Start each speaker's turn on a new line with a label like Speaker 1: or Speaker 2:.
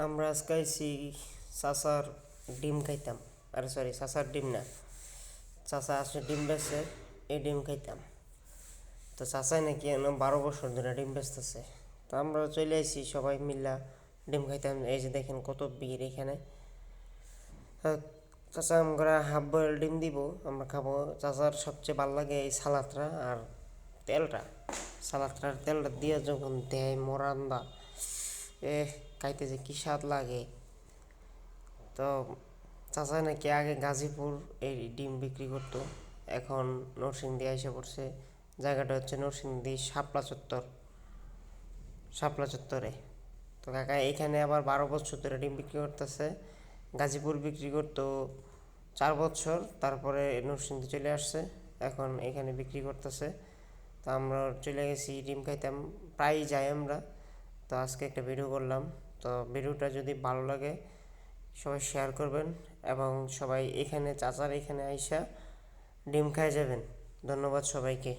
Speaker 1: আমরা আজকে আইছি চাচার ডিম খাইতাম। আরে সরি চাচার ডিম না। চাচা আসলে ডিম বেচে, এই ডিম খাইতাম। তো চাচাই নাকি বারো বছর ধরে ডিম বেচতেছে। তো আমরা চলে আইছি সবাই মিল্লা ডিম খাইতাম। এই যে দেখেন কত ভিড় এখানে। চাচা আমরা হাফ বয়েল ডিম দিব, আমরা খাব চাচার সবচেয়ে ভালো লাগে এই সালাদটা আর তেলটা। সালাদটার তেলটা দিয়ে যখন দেয় মোরান্দা এ খাইতে যে কী স্বাদ লাগে। তো চাচা নাকি আগে গাজীপুর এই ডিম বিক্রি করতো, এখন নরসিংদী এসে পড়ছে। জায়গাটা হচ্ছে নরসিংদী শাপলা চত্বর, শাপলা চত্বরে। তো কাকা, এখানে আবার বারো বছর ধরে ডিম বিক্রি করতেছে। গাজীপুর বিক্রি করতো চার বছর, তারপরে নরসিংদী চলে আসছে, এখন এখানে বিক্রি করতেছে। তো আমরা চলে গেছি, ডিম খাইতাম প্রায় যাই আমরা। তো আজকে একটা ভিডিও করলাম। তো ভিডিওটা যদি ভালো লাগে, সবাই শেয়ার করবেন এবং সবাই এখানে, চাচার এখানে আইসা ডিম খাই যাবেন। ধন্যবাদ সবাইকে।